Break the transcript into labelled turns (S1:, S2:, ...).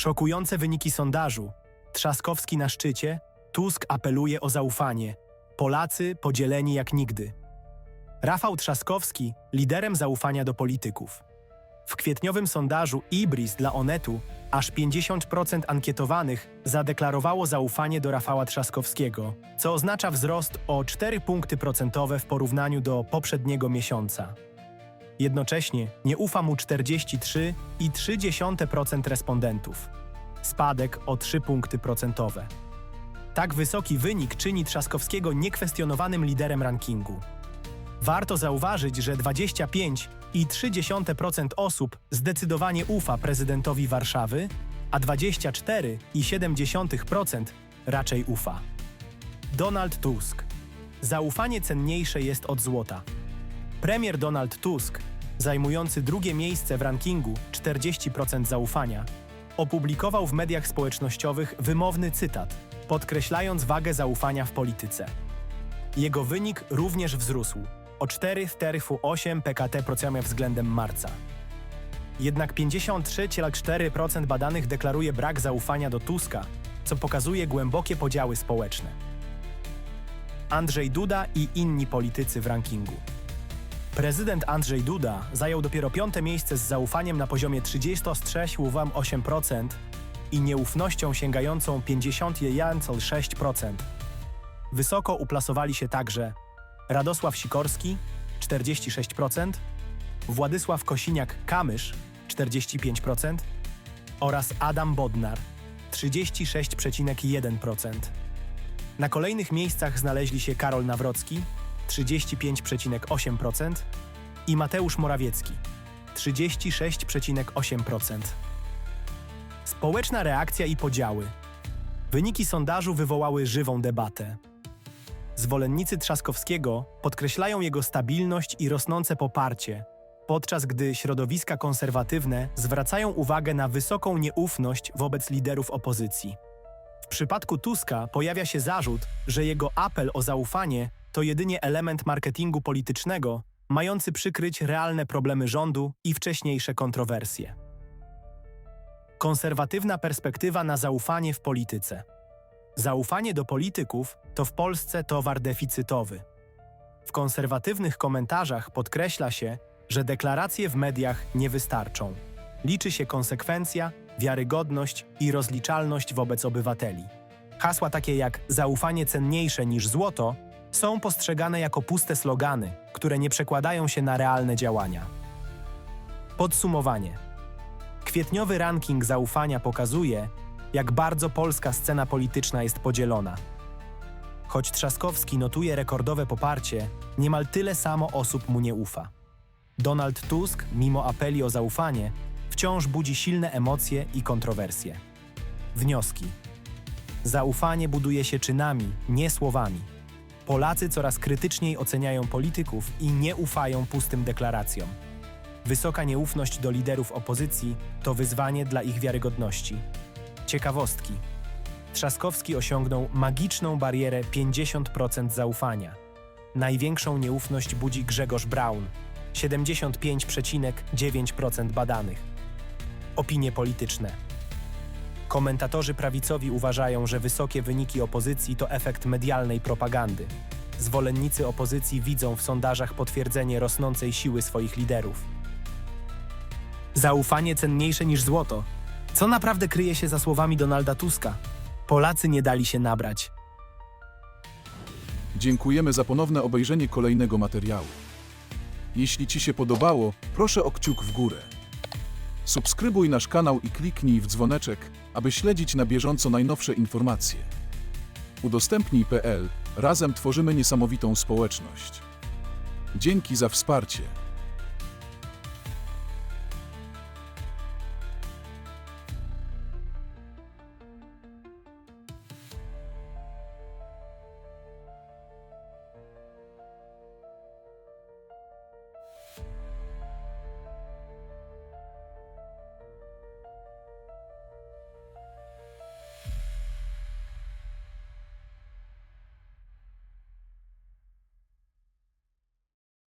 S1: Szokujące wyniki sondażu. Trzaskowski na szczycie, Tusk apeluje o zaufanie. Polacy podzieleni jak nigdy. Rafał Trzaskowski liderem zaufania do polityków. W kwietniowym sondażu Ibris dla Onetu aż 50% ankietowanych zadeklarowało zaufanie do Rafała Trzaskowskiego, co oznacza wzrost o 4 punkty procentowe w porównaniu do poprzedniego miesiąca. Jednocześnie nie ufa mu 43,3% respondentów. Spadek o 3 punkty procentowe. Tak wysoki wynik czyni Trzaskowskiego niekwestionowanym liderem rankingu. Warto zauważyć, że 25,3% osób zdecydowanie ufa prezydentowi Warszawy, a 24,7% raczej ufa. Donald Tusk. Zaufanie cenniejsze jest od złota. Premier Donald Tusk, zajmujący drugie miejsce w rankingu 40% zaufania, opublikował w mediach społecznościowych wymowny cytat, podkreślając wagę zaufania w polityce. Jego wynik również wzrósł o 4,8 PKT procentów względem marca. Jednak 53,4% badanych deklaruje brak zaufania do Tuska, co pokazuje głębokie podziały społeczne. Andrzej Duda i inni politycy w rankingu. Prezydent Andrzej Duda zajął dopiero piąte miejsce z zaufaniem na poziomie 33,8% i nieufnością sięgającą 51,6%. Wysoko uplasowali się także Radosław Sikorski 46%, Władysław Kosiniak-Kamysz 45% oraz Adam Bodnar 36,1%. Na kolejnych miejscach znaleźli się Karol Nawrocki 35,8% i Mateusz Morawiecki 36,8%. Społeczna reakcja i podziały. Wyniki sondażu wywołały żywą debatę. Zwolennicy Trzaskowskiego podkreślają jego stabilność i rosnące poparcie, podczas gdy środowiska konserwatywne zwracają uwagę na wysoką nieufność wobec liderów opozycji. W przypadku Tuska pojawia się zarzut, że jego apel o zaufanie to jedynie element marketingu politycznego, mający przykryć realne problemy rządu i wcześniejsze kontrowersje. Konserwatywna perspektywa na zaufanie w polityce. Zaufanie do polityków to w Polsce towar deficytowy. W konserwatywnych komentarzach podkreśla się, że deklaracje w mediach nie wystarczą. Liczy się konsekwencja, wiarygodność i rozliczalność wobec obywateli. Hasła takie jak zaufanie cenniejsze niż złoto są postrzegane jako puste slogany, które nie przekładają się na realne działania. Podsumowanie. Kwietniowy ranking zaufania pokazuje, jak bardzo polska scena polityczna jest podzielona. Choć Trzaskowski notuje rekordowe poparcie, niemal tyle samo osób mu nie ufa. Donald Tusk, mimo apeli o zaufanie, wciąż budzi silne emocje i kontrowersje. Wnioski. Zaufanie buduje się czynami, nie słowami. Polacy coraz krytyczniej oceniają polityków i nie ufają pustym deklaracjom. Wysoka nieufność do liderów opozycji to wyzwanie dla ich wiarygodności. Ciekawostki. Trzaskowski osiągnął magiczną barierę 50% zaufania. Największą nieufność budzi Grzegorz Braun 75,9% badanych. Opinie polityczne. Komentatorzy prawicowi uważają, że wysokie wyniki opozycji to efekt medialnej propagandy. Zwolennicy opozycji widzą w sondażach potwierdzenie rosnącej siły swoich liderów. Zaufanie cenniejsze niż złoto. Co naprawdę kryje się za słowami Donalda Tuska? Polacy nie dali się nabrać.
S2: Dziękujemy za ponowne obejrzenie kolejnego materiału. Jeśli Ci się podobało, proszę o kciuk w górę. Subskrybuj nasz kanał i kliknij w dzwoneczek, aby śledzić na bieżąco najnowsze informacje. Udostępnij.pl Razem tworzymy niesamowitą społeczność. Dzięki za wsparcie.